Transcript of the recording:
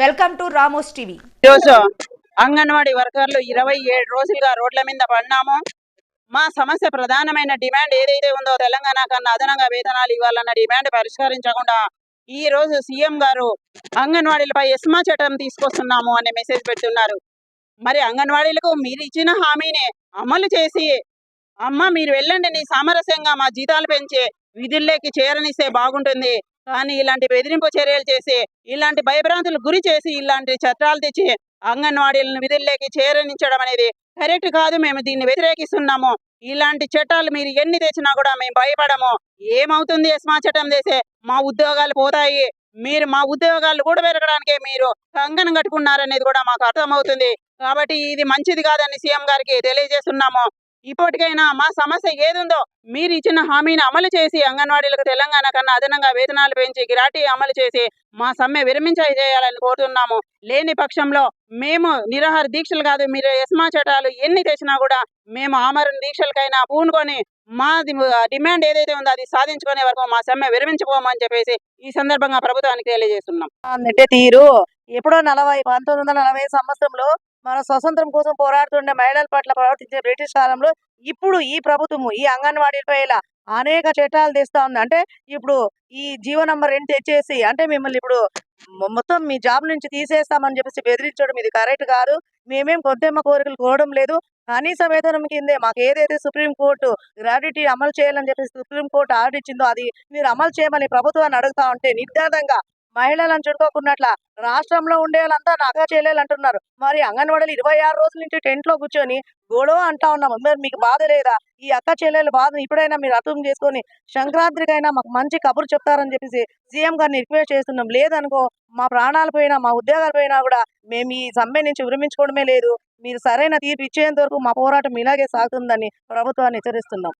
Welcome to Ramos TV. ఈరోజు అంగన్వాడీ వర్కర్లు ఇరవై ఏడు రోజులుగా రోడ్ల మీద పడినాము మా సమస్య ప్రధానమైన డిమాండ్ ఏదైతే ఉందో తెలంగాణ కన్నా అదనంగా వేతనాలు ఇవ్వాలన్న డిమాండ్ పరిష్కరించకుండా ఈ రోజు సీఎం గారు అంగన్వాడీలపై ఎస్మా చట్టం తీసుకొస్తున్నాము అనే మెసేజ్ పెడుతున్నారు మరి అంగన్వాడీలకు మీరు ఇచ్చిన హామీని అమలు చేసి అమ్మ మీరు వెళ్ళండి నీ సామరస్యంగా మా జీతాలు పెంచి విధుల్లోకి చేరనిస్తే బాగుంటుంది. కానీ ఇలాంటి బెదిరింపు చర్యలు చేసి ఇలాంటి భయభ్రాంతులు గురి చేసి ఇలాంటి చట్టాలు తెచ్చి అంగన్వాడీలను విధుల్లోకి చేరనించడం అనేది కరెక్ట్ కాదు. మేము దీన్ని వ్యతిరేకిస్తున్నాము. ఇలాంటి చట్టాలు మీరు ఎన్ని తెచ్చినా కూడా మేము భయపడము. ఏమవుతుంది? ఎస్మా చట్టం చేసే మా ఉద్యోగాలు పోతాయి. మీరు మా ఉద్యోగాలు కూడా పెరగడానికే మీరు కంగనం కట్టుకున్నారనేది కూడా మాకు అర్థమవుతుంది. కాబట్టి ఇది మంచిది కాదని సీఎం గారికి తెలియజేస్తున్నాము. ఇప్పటికైనా మా సమస్య ఏదుందో మీరు ఇచ్చిన హామీని అమలు చేసి అంగన్వాడీలకు తెలంగాణ కన్నా అదనంగా వేతనాలు పెంచి గిరాటీ అమలు చేసి మా సమ్మె విరమించ చేయాలని కోరుతున్నాము. లేని పక్షంలో మేము నిరాహార దీక్షలు కాదు మీరు యస్మా చట్టాలు ఎన్ని తెచ్చినా కూడా మేము ఆమరణ దీక్షలకైనా పూనుకొని మా డిమాండ్ ఏదైతే ఉందో అది సాధించుకునే వరకు మా సమ్మె విరమించుకోమని చెప్పేసి ఈ సందర్భంగా ప్రభుత్వానికి తెలియజేస్తున్నాం. తీరు ఎప్పుడో నలభై పంతొమ్మిది వందల నలభై సంవత్సరంలో మన స్వతంత్రం కోసం పోరాడుతుండే మహిళల పట్ల ప్రవర్తించే బ్రిటిష్ కాలంలో ఇప్పుడు ఈ ప్రభుత్వము ఈ అంగన్వాడీపై ఇలా అనేక చట్టాలు తెస్తా ఉంది. అంటే ఇప్పుడు ఈ జీవో నంబర్ రెండు తెచ్చేసి అంటే మిమ్మల్ని ఇప్పుడు మొత్తం మీ జాబ్ నుంచి తీసేస్తామని చెప్పేసి బెదిరించడం ఇది కరెక్ట్ కాదు. మేమేం కొద్దిమ్మ కోరికలు కోవడం లేదు. కనీస వేతనం కిందే మాకు ఏదైతే సుప్రీం కోర్టు గ్రాడ్యుటీ అమలు చేయాలని చెప్పేసి సుప్రీం కోర్టు ఆర్డర్ ఇచ్చిందో అది మీరు అమలు చేయమని ప్రభుత్వాన్ని అడుగుతా ఉంటే నిర్ధారంగా మహిళలను చుట్టుకోకున్నట్ల రాష్ట్రంలో ఉండే వాళ్ళంతా నగ చెల్లెలు అంటున్నారు. మరి అంగన్వాడీలు ఇరవై ఆరు రోజుల నుంచి టెంట్లో కూర్చొని గొడవ అంటా ఉన్నాము. మరి మీకు బాధ లేదా? ఈ అక్క చెల్లెలు బాధ ఇప్పుడైనా మీరు అర్థం చేసుకొని సంక్రాంతికైనా మాకు మంచి కబురు చెప్తారని చెప్పేసి సీఎం గారిని రిక్వెస్ట్ చేస్తున్నాం. లేదనుకో మా ప్రాణాలు పోయినా మా ఉద్యోగాలు పోయినా కూడా మేము ఈ సమ్మె నుంచి విరమించుకోవడమే లేదు. మీరు సరైన తీర్పు ఇచ్చేంత వరకు మా పోరాటం ఇలాగే సాగుతుందని ప్రభుత్వాన్ని హెచ్చరిస్తున్నాం.